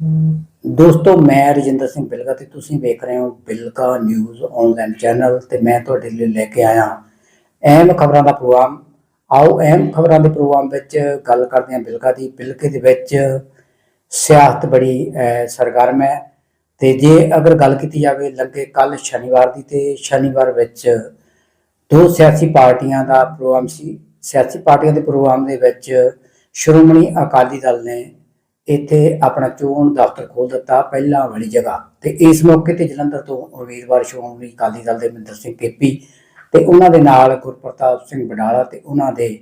ਦੋਸਤੋ, ਮੈਂ ਰਜਿੰਦਰ ਸਿੰਘ ਬਿਲਗਾ ਤੇ ਤੁਸੀਂ ਵੇਖ ਰਹੇ ਹੋ ਬਿਲਗਾ ਨਿਊਜ਼ ਆਨਲਾਈਨ ਚੈਨਲ ਤੇ ਮੈਂ ਤੁਹਾਡੇ ਲਈ ਲੈ ਕੇ ਆਇਆ ਅਹਿਮ ਖਬਰਾਂ ਦਾ ਪ੍ਰੋਗਰਾਮ। ਆਓ, ਅਹਿਮ ਖਬਰਾਂ ਦੇ ਪ੍ਰੋਗਰਾਮ ਵਿੱਚ ਗੱਲ ਕਰਦੇ ਹਾਂ ਬਿਲਗਾ ਦੀ। ਬਿਲਕੇ ਦੇ ਵਿੱਚ ਸਿਆਸਤ ਬੜੀ ਸਰਗਰਮ ਹੈ ਤੇ ਜੇ ਅਗਰ ਗੱਲ ਕੀਤੀ ਜਾਵੇ ਲੱਗੇ ਕੱਲ ਸ਼ਨੀਵਾਰ ਦੀ ਤੇ ਸ਼ਨੀਵਾਰ ਵਿੱਚ ਦੋ ਸਿਆਸੀ ਪਾਰਟੀਆਂ ਦਾ ਪ੍ਰੋਗਰਾਮ ਸੀ। ਸਿਆਸੀ ਪਾਰਟੀਆਂ ਦੇ ਪ੍ਰੋਗਰਾਮ ਦੇ ਵਿੱਚ ਸ਼੍ਰੋਮਣੀ ਅਕਾਲੀ ਦਲ ਨੇ ਇੱਥੇ ਆਪਣਾ ਚੋਣ ਦਫ਼ਤਰ ਖੋਲ ਦਿੱਤਾ ਪਹਿਲਾਂ ਵਾਲੀ ਜਗ੍ਹਾ। ਤੇ ਇਸ ਮੌਕੇ ਤੇ ਜਲੰਧਰ ਤੋਂ ਉਮੀਦਵਾਰ ਸ਼੍ਰੋਮਣੀ ਅਕਾਲੀ ਦਲ ਦੇ ਮਹਿੰਦਰ ਸਿੰਘ ਕੇਪੀ ਤੇ ਉਹਨਾਂ ਦੇ ਨਾਲ ਗੁਰਪ੍ਰਤਾਪ ਸਿੰਘ ਬਡਾਲਾ ਤੇ ਉਹਨਾਂ ਦੇ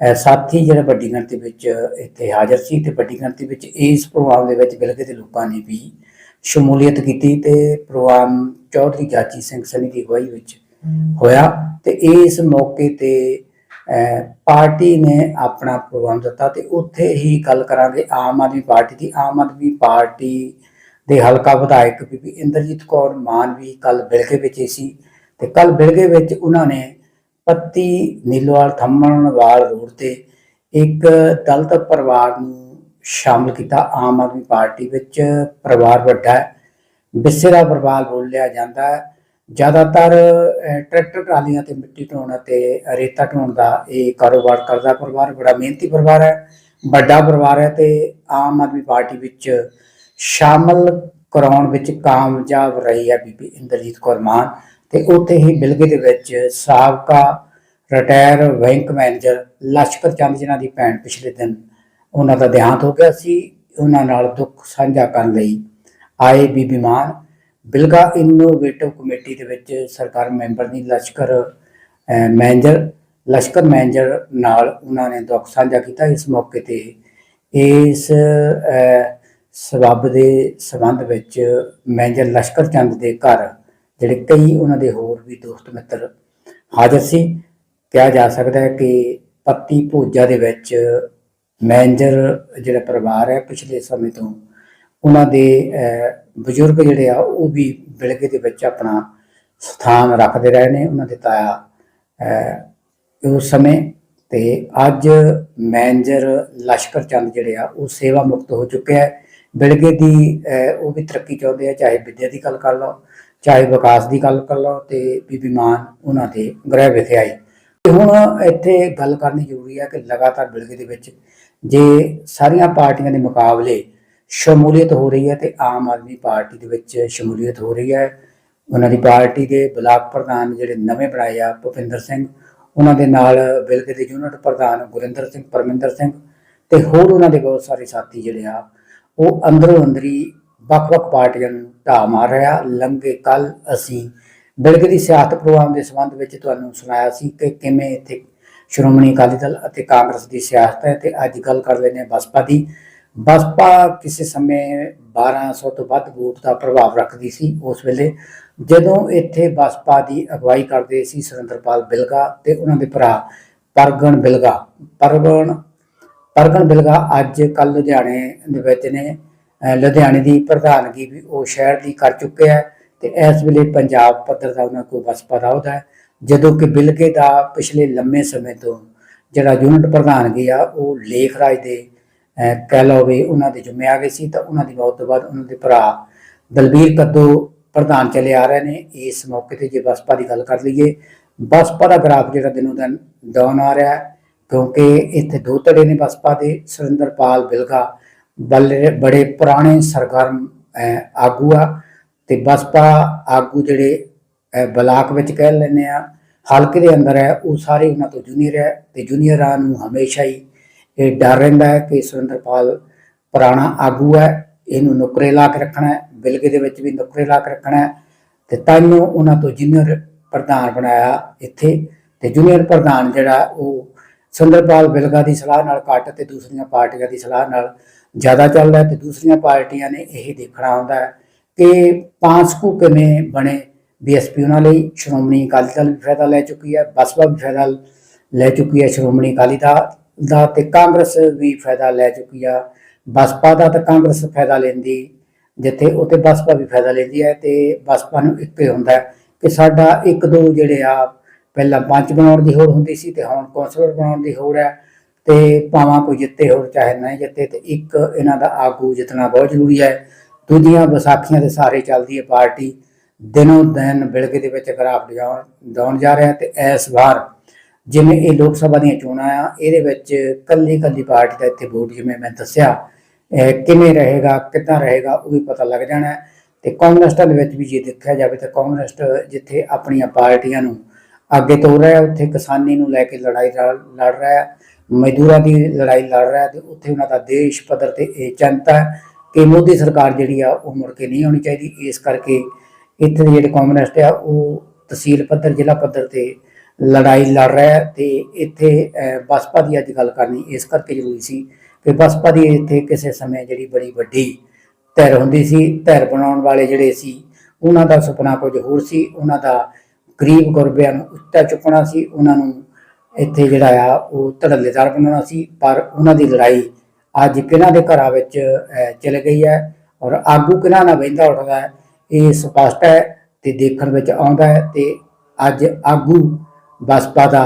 ਸਾਥੀ ਜਿਹੜੇ ਵੱਡੀ ਗਿਣਤੀ ਵਿੱਚ ਇੱਥੇ ਹਾਜ਼ਰ ਸੀ ਤੇ ਵੱਡੀ ਗਿਣਤੀ ਵਿੱਚ ਇਸ ਪ੍ਰੋਗਰਾਮ ਦੇ ਵਿੱਚ ਬਿਲਗੇ ਦੇ ਲੋਕਾਂ ਨੇ ਵੀ ਸ਼ਮੂਲੀਅਤ ਕੀਤੀ ਤੇ ਪ੍ਰੋਗਰਾਮ ਚੌਧਰੀ ਜਾਚੀ ਸਿੰਘ ਸਨੀ ਦੀ ਅਗਵਾਈ ਵਿੱਚ ਹੋਇਆ ਤੇ ਇਸ ਮੌਕੇ ਤੇ ਪਾਰਟੀ ਨੇ ਆਪਣਾ ਪ੍ਰੋਗਰਾਮ ਦਿੱਤਾ ਤੇ ਉੱਥੇ ਹੀ ਗੱਲ ਕਰਾਂਗੇ ਆਮ ਆਦਮੀ ਪਾਰਟੀ ਦੀ। ਆਮ ਆਦਮੀ ਪਾਰਟੀ ਦੇ ਹਲਕਾ ਵਿਧਾਇਕ ਬੀਬੀ ਇੰਦਰਜੀਤ ਕੌਰ ਮਾਨ ਵੀ ਕੱਲ ਬਿਲਗੇ ਵਿੱਚ ਹੀ ਸੀ ਤੇ ਕੱਲ ਬਿਲਗੇ ਵਿੱਚ ਉਹਨਾਂ ਨੇ ਪੱਤੀ ਨੀਲੋਵਾਲ ਥੰਮਣਵਾਲ ਰੋਡ ਤੇ ਇੱਕ ਦਲਤ ਪਰਿਵਾਰ ਨੂੰ ਸ਼ਾਮਲ ਕੀਤਾ। ਆਮ ਆਦਮੀ ਪਾਰਟੀ ਵਿੱਚ ਪਰਿਵਾਰ ਵੱਡਾ ਹੈ ਬਿੱਸੇ ਦਾ ਪਰਿਵਾਰ ਬੋਲਿਆ ਜਾਂਦਾ ਹੈ। ਜ਼ਿਆਦਾਤਰ ਟਰੈਕਟਰ ਟਰਾਲੀਆਂ ਤੇ ਮਿੱਟੀ ਢੋਣ ਅਤੇ ਰੇਤਾ ਢੋਣ ਦਾ ਇਹ ਕਾਰੋਬਾਰ ਕਰਦਾ ਪਰਿਵਾਰ, ਬੜਾ ਮਿਹਨਤੀ ਪਰਿਵਾਰ ਹੈ, ਵੱਡਾ ਪਰਿਵਾਰ ਹੈ ਤੇ ਆਮ ਆਦਮੀ ਪਾਰਟੀ ਵਿੱਚ ਸ਼ਾਮਲ ਕਰਾਉਣ ਵਿੱਚ ਕਾਮਯਾਬ ਰਹੀ ਹੈ ਬੀਬੀ ਇੰਦਰਜੀਤ ਕੌਰ ਮਾਨ ਤੇ ਉੱਥੇ ਹੀ ਬਿਲਗੇ ਦੇ ਵਿੱਚ ਸਾਬਕਾ retire bank manager Lashkar Chand ਜਿਨ੍ਹਾਂ ਦੀ ਭੈਣ ਪਿਛਲੇ ਦਿਨ ਉਹਨਾਂ ਦਾ ਦੇਹਾਂਤ ਹੋ ਗਿਆ ਸੀ, ਉਹਨਾਂ ਨਾਲ ਦੁੱਖ ਸਾਂਝਾ ਕਰਨ ਲਈ ਆਏ ਬੀਬੀ ਮਾਨ ਬਿਲਗਾ ਇਨੋਵੇਟਿਵ ਕਮੇਟੀ ਦੇ ਵਿੱਚ ਸਰਕਾਰ ਮੈਂਬਰ ਦੀ ਲਸ਼ਕਰ ਮੈਨੇਜਰ ਲਸ਼ਕਰ ਮੈਨੇਜਰ ਨਾਲ ਉਹਨਾਂ ਨੇ ਦੁੱਖ ਸਾਂਝਾ ਕੀਤਾ ਇਸ ਮੌਕੇ ਤੇ। ਇਸ ਸਬੱਬ ਦੇ ਸੰਬੰਧ ਵਿੱਚ ਮੈਨੇਜਰ ਲਸ਼ਕਰ ਚੰਦ ਦੇ ਘਰ ਜਿਹੜੇ ਕਈ ਉਹਨਾਂ ਦੇ ਹੋਰ ਵੀ ਦੋਸਤ ਮਿੱਤਰ ਹਾਜ਼ਰ ਸੀ। ਕਿਹਾ ਜਾ ਸਕਦਾ ਹੈ ਕਿ ਪੱਤੀ ਭੋਜਾ ਦੇ ਵਿੱਚ ਮੈਨੇਜਰ ਜਿਹੜਾ ਪਰਿਵਾਰ ਹੈ, ਪਿਛਲੇ ਸਮੇਂ ਤੋਂ ਉਹਨਾਂ ਦੇ ਬਜ਼ੁਰਗ ਜਿਹੜੇ ਆ, ਉਹ ਵੀ ਬਿਲਗੇ ਦੇ ਵਿੱਚ ਆਪਣਾ ਸਥਾਨ ਰੱਖਦੇ ਰਹੇ ਨੇ, ਉਹਨਾਂ ਦੇ ਤਾਇਆ ਉਸ ਸਮੇਂ ਤੇ ਅੱਜ ਮੈਨੇਜਰ ਲਸ਼ਕਰ ਚੰਦ ਜਿਹੜੇ ਆ, ਉਹ ਸੇਵਾ ਮੁਕਤ ਹੋ ਚੁੱਕੇ ਹੈ ਬਿਲਗੇ ਦੀ ਉਹ ਵੀ ਤਰੱਕੀ ਚਾਹੁੰਦੇ ਆ, ਚਾਹੇ ਵਿਦਿਆ ਦੀ ਗੱਲ ਕਰ ਲਓ, ਚਾਹੇ ਵਿਕਾਸ ਦੀ ਗੱਲ ਕਰ ਲਓ ਤੇ ਬੀਬੀ ਮਾਨ ਉਹਨਾਂ ਦੇ ਗ੍ਰਹਿ ਵਿਖੇ ਆਈ ਤੇ ਹੁਣ ਇੱਥੇ ਗੱਲ ਕਰਨੀ ਜ਼ਰੂਰੀ ਹੈ ਕਿ ਲਗਾਤਾਰ ਬਿਲਗੇ ਦੇ ਵਿੱਚ ਜੇ ਸਾਰੀਆਂ ਪਾਰਟੀਆਂ ਦੇ ਮੁਕਾਬਲੇ ਸ਼ਮੂਲੀਅਤ ਹੋ ਰਹੀ ਹੈ ਤੇ ਆਮ ਆਦਮੀ ਪਾਰਟੀ ਦੇ ਵਿੱਚ ਸ਼ਮੂਲੀਅਤ ਹੋ ਰਹੀ ਹੈ। ਉਹਨਾਂ ਦੀ ਪਾਰਟੀ ਦੇ ਬਲਾਕ ਪ੍ਰਧਾਨ ਜਿਹੜੇ ਨਵੇਂ ਬਣਾਏ ਆ, ਭੁਪਿੰਦਰ ਸਿੰਘ, ਉਹਨਾਂ ਦੇ ਨਾਲ ਬਿਲਗੇ ਦੇ ਯੂਨਿਟ ਪ੍ਰਧਾਨ ਗੁਰਿੰਦਰ ਸਿੰਘ, ਪਰਮਿੰਦਰ ਸਿੰਘ ਤੇ ਹੋਰ ਉਹਨਾਂ ਦੇ ਬਹੁਤ ਸਾਰੇ ਸਾਥੀ ਜਿਹੜੇ ਆ, ਉਹ ਅੰਦਰੋਂ ਅੰਦਰੀ ਵੱਖ-ਵੱਖ ਪਾਰਟੀਆਂ ਨੂੰ ਢਾਹ ਮਾਰ ਰਿਹਾ। ਲੰਘੇ ਕੱਲ ਅਸੀਂ ਬਿਲਗੇ ਦੀ ਸਿਆਸਤ ਪ੍ਰੋਗਰਾਮ ਦੇ ਸੰਬੰਧ ਵਿੱਚ ਤੁਹਾਨੂੰ ਸੁਣਾਇਆ ਸੀ ਕਿ ਕਿਵੇਂ ਇੱਥੇ ਸ਼੍ਰੋਮਣੀ ਅਕਾਲੀ ਦਲ ਅਤੇ ਕਾਂਗਰਸ ਦੀ ਸਿਆਸਤ ਹੈ ਤੇ ਅੱਜ ਗੱਲ ਕਰ ਲੈਂਦੇ ਹਾਂ ਬਸਪਾ ਦੀ। ਬਸਪਾ ਕਿਸੇ ਸਮੇਂ 1200 ਤੋਂ ਵੱਧ ਵੋਟ ਦਾ ਪ੍ਰਭਾਵ ਰੱਖਦੀ ਸੀ, ਉਸ ਵੇਲੇ ਜਦੋਂ ਇੱਥੇ ਬਸਪਾ ਦੀ ਅਗਵਾਈ ਕਰਦੇ ਸੀ ਸੁਰਿੰਦਰਪਾਲ ਬਿਲਗਾ ਤੇ ਉਹਨਾਂ ਦੇ ਭਰਾ ਪਰਗਣ ਬਿਲਗਾ। ਪਰਗਣ ਪਰਗਣ ਬਿਲਗਾ ਅੱਜ ਕੱਲ ਲੁਧਿਆਣੇ ਦੇ ਵਿੱਚ ਨੇ। ਲੁਧਿਆਣੇ ਦੀ ਪ੍ਰਧਾਨਗੀ ਵੀ ਉਹ ਸ਼ਹਿਰ ਦੀ ਕਰ ਚੁੱਕਿਆ ਹੈ ਤੇ ਇਸ ਵੇਲੇ ਪੰਜਾਬ ਪੱਧਰ ਦਾ ਉਹਨਾਂ ਕੋਲ ਬਸਪਾ ਦਾ ਉਹਦਾ ਜਦੋਂ ਕਿ ਬਿਲਗੇ ਦਾ ਪਿਛਲੇ ਲੰਮੇ ਸਮੇਂ ਤੋਂ ਜਿਹੜਾ ਯੂਨਿਟ ਪ੍ਰਧਾਨਗੀ ਆ, ਉਹ ਲੇਖ ਰਾਜ ਦੇ ਕਹਿ ਲਓ ਵੀ ਉਹਨਾਂ ਦੇ ਜ਼ਿੰਮੇ ਆ ਗਏ ਸੀ ਤਾਂ ਉਹਨਾਂ ਦੀ ਮੌਤ ਤੋਂ ਬਾਅਦ ਉਹਨਾਂ ਦੇ ਭਰਾ ਦਲਬੀਰ ਕੱਦੂ ਪ੍ਰਧਾਨ ਚਲੇ ਆ ਰਹੇ ਨੇ। ਇਸ ਮੌਕੇ ਤੇ ਜੇ ਬਸਪਾ ਦੀ ਗੱਲ ਕਰ ਲਈਏ, ਬਸਪਾ ਦਾ ਗ੍ਰਾਫ ਜਿਹੜਾ ਦਿਨੋਂ ਦਿਨ ਡਾਊਨ ਆ ਰਿਹਾ ਹੈ ਕਿਉਂਕਿ ਇੱਥੇ ਦੋ ਧੜੇ ਨੇ ਬਸਪਾ ਦੇ, ਸੁਰਿੰਦਰਪਾਲ ਬਿਲਗਾ, ਬਲੇ ਬੜੇ ਪੁਰਾਣੇ ਸਰਗਰਮ ਆਗੂ ਆ ਤੇ ਬਸਪਾ ਆਗੂ ਜਿਹੜੇ ਬਲਾਕ ਵਿੱਚ ਕਹਿ ਲੈਂਦੇ ਆ, ਹਲਕੇ ਦੇ ਅੰਦਰ ਹੈ, ਉਹ ਸਾਰੇ ਉਹਨਾਂ ਤੋਂ ਜੂਨੀਅਰ ਹੈ ਤੇ ਜੂਨੀਅਰਾਂ ਨੂੰ ਹਮੇਸ਼ਾ ਹੀ ਇਹ ਡਰ ਰਹਿੰਦਾ ਹੈ ਕਿ ਸੁਰਿੰਦਰਪਾਲ ਪੁਰਾਣਾ ਆਗੂ ਹੈ, ਇਹਨੂੰ ਨੁਕਰੇ ਲਾ ਕੇ ਰੱਖਣਾ ਹੈ, ਬਿਲਗੇ ਦੇ ਵਿੱਚ ਵੀ ਨੁਕਰੇ ਲਾ ਕੇ ਰੱਖਣਾ ਹੈ ਤੇ ਤਾਈਓ ਉਹਨਾਂ ਤੋਂ ਜੂਨੀਅਰ ਪ੍ਰਧਾਨ ਬਣਾਇਆ ਇੱਥੇ ਤੇ ਜੂਨੀਅਰ ਪ੍ਰਧਾਨ ਜਿਹੜਾ ਉਹ ਸੁਰਿੰਦਰਪਾਲ ਬਿਲਗਾ ਦੀ ਸਲਾਹ ਨਾਲ ਘੱਟ ਤੇ ਦੂਸਰੀਆਂ ਪਾਰਟੀਆਂ ਦੀ ਸਲਾਹ ਨਾਲ ਜ਼ਿਆਦਾ ਚੱਲਦਾ ਹੈ ਤੇ ਦੂਸਰੀਆਂ ਪਾਰਟੀਆਂ ਨੇ ਇਹ ਦੇਖਣਾ ਹੁੰਦਾ ਹੈ ਕਿ ਪਾਂਸਕੂ ਕਿਵੇਂ ਬਣੇ ਬੀਐਸਪੀ ਉਹਨਾਂ ਲਈ, ਸ਼੍ਰੋਮਣੀ ਅਕਾਲੀ ਦਲ ਵੀ ਫਾਇਦਾ ਲੈ ਚੁੱਕੀ ਹੈ, ਬਸਪਾ ਵੀ ਫਾਇਦਾ ਲੈ ਚੁੱਕੀ ਹੈ ਸ਼੍ਰੋਮਣੀ ਅਕਾਲੀ ਦਲ ਦਾ ਤੇ ਕਾਂਗਰਸ ਵੀ ਫਾਇਦਾ ਲੈ ਚੁੱਕੀ ਆ। ਬਸਪਾ ਦਾ ਤਾਂ ਕਾਂਗਰਸ ਫਾਇਦਾ ਲੈਂਦੀ, ਜਿੱਥੇ ਉੱਥੇ ਬਸਪਾ ਵੀ ਫਾਇਦਾ ਲੈਂਦੀ ਹੈ ਤੇ ਬਸਪਾ ਨੂੰ ਇੱਕ ਹੀ ਹੁੰਦਾ ਕਿ ਸਾਡਾ ਇੱਕ ਦੋ ਜਿਹੜੇ ਆ, ਪਹਿਲਾਂ ਪੰਚ ਬਣਾਉਣ ਦੀ ਹੋੜ ਹੁੰਦੀ ਸੀ ਤੇ ਹੁਣ ਕੌਂਸਲਰ ਬਣਾਉਣ ਦੀ ਹੋੜ ਹੈ ਤੇ ਭਾਵਾਂ ਕੋਈ ਜਿੱਤੇ ਹੋਰ ਚਾਹੇ ਨਹੀਂ ਜਿੱਤੇ ਤੇ ਇੱਕ ਇਹਨਾਂ ਦਾ ਆਗੂ ਜਿੱਤਣਾ ਬਹੁਤ ਜ਼ਰੂਰੀ ਹੈ। ਦੂਜੀਆਂ ਵਿਸਾਖੀਆਂ ਦੇ ਸਾਰੇ ਚੱਲਦੀ ਹੈ ਪਾਰਟੀ, ਦਿਨੋਂ ਦਿਨ ਬਿਲਗੇ ਦੇ ਵਿੱਚ ਗਰਾਫ ਡਾਉਣ ਡਾਉਣ ਜਾ ਰਿਹਾ ਤੇ ਇਸ ਵਾਰ ਜਿਵੇਂ ਇਹ ਲੋਕ ਸਭਾ ਦੀਆਂ ਚੋਣਾਂ ਆ, ਇਹਦੇ ਵਿੱਚ ਕੱਲੀ ਕੱਲੀ ਪਾਰਟੀ ਦਾ ਇੱਥੇ ਵੋਟ ਜਿਵੇਂ ਮੈਂ ਦੱਸਿਆ ਕਿਵੇਂ ਰਹੇਗਾ, ਕਿੱਦਾਂ ਰਹੇਗਾ, ਉਹ ਵੀ ਪਤਾ ਲੱਗ ਜਾਣਾ ਹੈ। ਤੇ ਕਾਂਗਰਸਟਾਂ ਦੇ ਵਿੱਚ ਵੀ ਜੇ ਦੇਖਿਆ ਜਾਵੇ ਤਾਂ ਕਾਂਗਰਸਟ ਜਿੱਥੇ ਆਪਣੀਆਂ ਪਾਰਟੀਆਂ ਨੂੰ ਅੱਗੇ ਤੋਰ ਰਿਹਾ ਉੱਥੇ ਕਿਸਾਨੀ ਨੂੰ ਲੈ ਕੇ ਲੜਾਈ ਲੜ ਲੜ ਰਿਹਾ ਮਜ਼ਦੂਰਾਂ ਦੀ ਲੜਾਈ ਲੜ ਰਿਹਾ ਹੈ ਤੇ ਉੱਥੇ ਉਹਨਾਂ ਦਾ ਦੇਸ਼ ਪੱਧਰ ਤੇ ਇਹ ਚਿੰਤਾ ਹੈ ਕਿ ਮੋਦੀ ਸਰਕਾਰ ਜਿਹੜੀ ਆ, ਉਹ ਮੁੜ ਕੇ ਨਹੀਂ ਆਉਣੀ ਚਾਹੀਦੀ ਇਸ ਕਰਕੇ ਇੱਥੇ ਦੇ ਜਿਹੜੇ ਕਮਿਊਨਿਸਟ ਆ, ਉਹ ਤਹਿਸੀਲ ਪੱਧਰ, ਜ਼ਿਲ੍ਹਾ ਪੱਧਰ ਤੇ ਲੜਾਈ ਲੜ ਰਿਹਾ ਹੈ ਤੇ ਇੱਥੇ ਬਸਪਾ ਦੀ ਅੱਜ ਗੱਲ ਕਰਨੀ ਇਸ ਕਰਕੇ ਜ਼ਰੂਰੀ ਸੀ ਕਿ ਬਸਪਾ ਦੀ ਇੱਥੇ ਕਿਸੇ ਸਮੇਂ ਜਿਹੜੀ ਬੜੀ ਵੱਡੀ ਧਿਰ ਹੁੰਦੀ ਸੀ ਧਿਰ ਬਣਾਉਣ ਵਾਲੇ ਜਿਹੜੇ ਸੀ ਉਹਨਾਂ ਦਾ ਸੁਪਨਾ ਕੁਝ ਹੋਰ ਸੀ ਉਹਨਾਂ ਦਾ ਗਰੀਬ ਗੁਰਬਿਆਂ ਨੂੰ ਉੱਚਾ ਚੁੱਕਣਾ ਸੀ ਉਹਨਾਂ ਨੂੰ ਇੱਥੇ ਜਿਹੜਾ ਆ ਉਹ ਧੜੱਲੇਦਾਰ ਬਣਾਉਣਾ ਸੀ ਪਰ ਉਹਨਾਂ ਦੀ ਲੜਾਈ ਅੱਜ ਕਿਹਨਾਂ ਦੇ ਘਰਾਂ ਵਿੱਚ ਅਹ, ਚਲ ਗਈ ਹੈ ਔਰ ਆਗੂ ਕਿਹਨਾਂ ਨਾਲ ਵਹਿੰਦਾ ਉੱਠਦਾ ਇਹ ਸਪਸ਼ਟ ਹੈ ਤੇ ਦੇਖਣ ਵਿੱਚ ਆਉਂਦਾ ਹੈ ਤੇ ਅੱਜ ਆਗੂ ਬਸਪਾ ਦਾ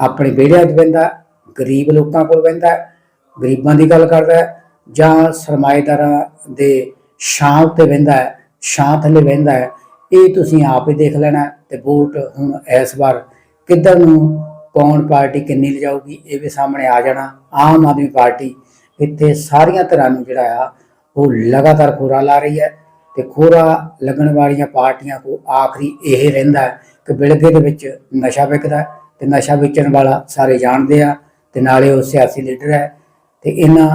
ਆਪਣੇ ਵਿਹੜਿਆਂ 'ਚ ਬਹਿੰਦਾ, ਗਰੀਬ ਲੋਕਾਂ ਕੋਲ ਬਹਿੰਦਾ, ਗਰੀਬਾਂ ਦੀ ਗੱਲ ਕਰਦਾ, ਜਾਂ ਸਰਮਾਏਦਾਰਾਂ ਦੇ ਛਾਂ ਉੱਤੇ ਬਹਿੰਦਾ, ਛਾਂ ਥੱਲੇ ਬਹਿੰਦਾ ਹੈ ਇਹ ਤੁਸੀਂ ਆਪ ਹੀ ਦੇਖ ਲੈਣਾ ਤੇ ਵੋਟ ਹੁਣ ਇਸ ਵਾਰ ਕਿੱਧਰ ਨੂੰ ਕੌਣ ਪਾਰਟੀ ਕਿੰਨੀ ਲਿਜਾਊਗੀ, ਇਹ ਵੀ ਸਾਹਮਣੇ ਆ ਜਾਣਾ, ਆਮ ਆਦਮੀ ਪਾਰਟੀ ਇੱਥੇ ਸਾਰੀਆਂ ਤਰ੍ਹਾਂ ਨੂੰ ਜਿਹੜਾ ਆ, ਉਹ ਲਗਾਤਾਰ ਖੋਰਾ ਲਾ ਰਹੀ ਹੈ ਤੇ ਖੋਰਾ ਲੱਗਣ ਵਾਲੀਆਂ ਪਾਰਟੀਆਂ ਕੋ ਆਖਰੀ ਇਹ ਰਹਿੰਦਾ ਹੈ ਕਿ ਬਿਲਗੇ ਦੇ ਵਿੱਚ ਨਸ਼ਾ ਵਿਕਦਾ ਹੈ ਤੇ ਨਸ਼ਾ ਵੇਚਣ ਵਾਲਾ ਸਾਰੇ ਜਾਣਦੇ ਆ ਤੇ ਨਾਲੇ ਉਹ ਸਿਆਸੀ ਲੀਡਰ ਹੈ ਤੇ ਇਹਨਾਂ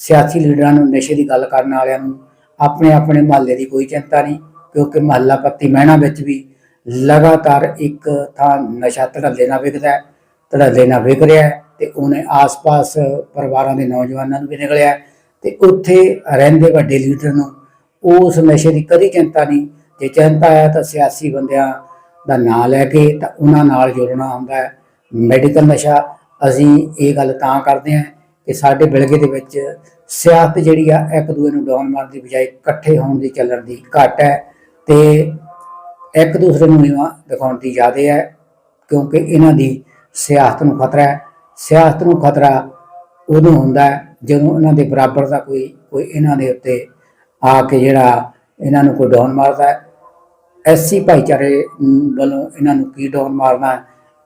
ਸਿਆਸੀ ਲੀਡਰਾਂ ਨੂੰ ਨਸ਼ੇ ਦੀ ਗੱਲ ਕਰਨ ਵਾਲਿਆਂ ਨੂੰ ਆਪਣੇ ਆਪਣੇ ਮਹੱਲੇ ਦੀ ਕੋਈ ਚਿੰਤਾ ਨਹੀਂ, ਕਿਉਂਕਿ ਮਹੱਲਾ ਪੱਤੀ ਮਹਿਣਾ ਵਿੱਚ ਵੀ ਲਗਾਤਾਰ ਇੱਕ ਥਾਂ ਨਸ਼ਾ ਧੜੱਲੇ ਨਾਲ ਵਿਕਦਾ ਧੜੱਲੇ ਨਾਲ ਵਿਕ ਰਿਹਾ ਹੈ ਤੇ ਉਹਨੇ ਆਸ-ਪਾਸ ਪਰਿਵਾਰਾਂ ਦੇ ਨੌਜਵਾਨਾਂ ਨੂੰ ਵੀ ਨਿਕਲਿਆ ਹੈ ਤੇ ਉੱਥੇ ਰਹਿੰਦੇ ਵੱਡੇ ਲੀਡਰ ਨੂੰ ਉਸ ਨਸ਼ੇ ਦੀ ਕਦੀ ਚਿੰਤਾ ਨਹੀਂ, ਜੇ ਚਿੰਤਾ ਹੈ ਤਾਂ ਸਿਆਸੀ ਬੰਦਿਆਂ ਦਾ ਨਾਂ ਲੈ ਕੇ ਤਾਂ ਉਹਨਾਂ ਨਾਲ ਜੁੜਨਾ ਹੁੰਦਾ ਹੈ। ਮੈਡੀਕਲ ਨਸ਼ਾ ਅਸੀਂ ਇਹ ਗੱਲ ਤਾਂ ਕਰਦੇ ਹਾਂ ਕਿ ਸਾਡੇ ਬਿਲਗੇ ਦੇ ਵਿੱਚ ਸਿਆਸਤ ਜਿਹੜੀ ਆ, ਇੱਕ ਦੂਏ ਨੂੰ ਡਾਊਨ ਮਾਰਨ ਦੀ ਬਜਾਏ ਇਕੱਠੇ ਹੋਣ ਦੀ ਚੱਲਣ ਦੀ ਘੱਟ ਹੈ ਤੇ ਇੱਕ ਦੂਸਰੇ ਨੂੰ ਨੀਵਾਂ ਦਿਖਾਉਣ ਦੀ ਜ਼ਿਆਦੇ ਹੈ ਕਿਉਂਕਿ ਇਹਨਾਂ ਦੀ ਸਿਆਸਤ ਨੂੰ ਖਤਰਾ ਹੈ। ਸਿਆਸਤ ਨੂੰ ਖਤਰਾ ਉਦੋਂ ਹੁੰਦਾ ਹੈ ਜਦੋਂ ਇਹਨਾਂ ਦੇ ਬਰਾਬਰ ਦਾ ਕੋਈ ਕੋਈ ਇਹਨਾਂ ਦੇ ਉੱਤੇ ਆ ਕੇ ਜਿਹੜਾ ਇਹਨਾਂ ਨੂੰ ਕੋਈ ਡਾਊਨ ਮਾਰਦਾ ਹੈ। ਐਸੀ ਭਾਈਚਾਰੇ ਵੱਲੋਂ ਇਹਨਾਂ ਨੂੰ ਕੀ ਡਾਉਨ ਮਾਰਨਾ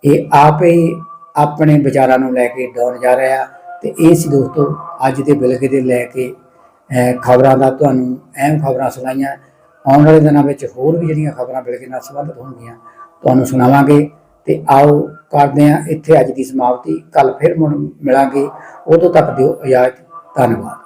ਇਹ ਆਪ ਹੀ ਆਪਣੇ ਵਿਚਾਰਾਂ ਨੂੰ ਲੈ ਕੇ ਡਾਉਨ ਜਾ ਰਿਹਾ ਤੇ ਇਹ ਸੀ ਦੋਸਤੋ, ਅੱਜ ਦੇ ਬਿਲਗੇ ਦੇ ਲੈ ਕੇ ਖਬਰਾਂ ਦਾ ਤੁਹਾਨੂੰ ਅਹਿਮ ਖਬਰਾਂ ਸੁਣਾਈਆਂ। ਆਉਣ ਵਾਲੇ ਦਿਨਾਂ ਵਿੱਚ ਹੋਰ ਵੀ ਜਿਹੜੀਆਂ ਖਬਰਾਂ ਬਿਲਗੇ ਨਾਲ ਸੰਬੰਧਿਤ ਹੋਣਗੀਆਂ, ਤੁਹਾਨੂੰ ਸੁਣਾਵਾਂਗੇ। ਤੇ ਆਓ ਕਰਦੇ ਹਾਂ ਇੱਥੇ ਅੱਜ ਦੀ ਸਮਾਪਤੀ ਕੱਲ ਫਿਰ ਮੁੜ ਮਿਲਾਂਗੇ। ਉਦੋਂ ਤੱਕ ਦਿਓ ਇਜਾਜ਼ਤ, ਧੰਨਵਾਦ।